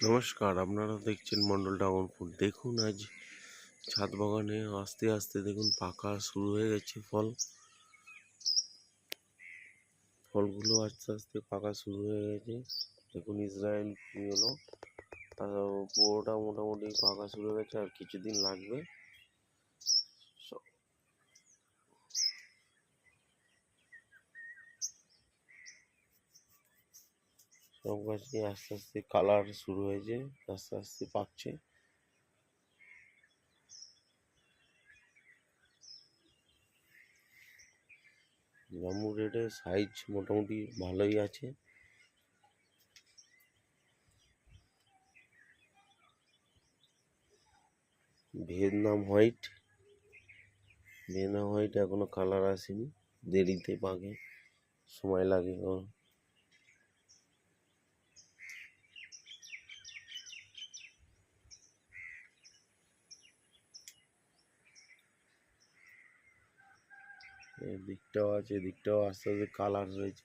নমস্কার, আপনারা দেখছেন মন্ডল ফুল। দেখুন আজ ছাদ বাগানে আস্তে আস্তে দেখুন পাকা শুরু হয়ে গেছে ফল। ফলগুলো আস্তে আস্তে পাকা শুরু হয়ে গেছে। দেখুন ইসরায়েল হলো পুরোটা মোটামুটি পাকা শুরু হয়ে গেছে আর কিছুদিন লাগবে। সব গাছই আস্তে আস্তে কালার শুরু হয়েছে, আস্তে আস্তে পাকছে। জাম্বু রেডের সাইজ মোটামুটি ভালোই আছে। Vietnam white. ভিয়েতনাম হোয়াইট এখনও কালার আসেনি, দেরিতে পাকে, সময় লাগে কারণ এদিকটাও আছে, এদিকটাও আস্তে আস্তে কালার হয়েছে।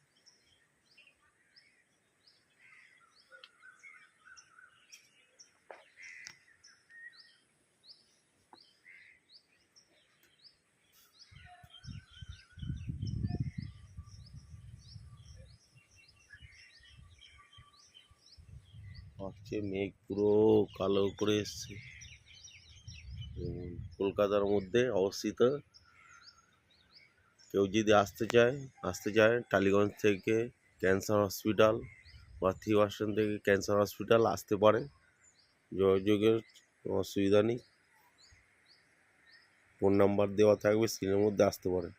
মেঘ পুরো কালো করে এসছে। কলকাতার মধ্যে অবস্থিত কেউ যদি আসতে চায় আসতে চায় টালিগঞ্জ থেকে ক্যান্সার হসপিটাল বা থিওয়াশন থেকে ক্যান্সার হসপিটাল আসতে পারে। যোগাযোগের অসুবিধা নেই। ফোন নাম্বার দেওয়া থাকবে, স্ক্রিনের মধ্যে আসতে পারে।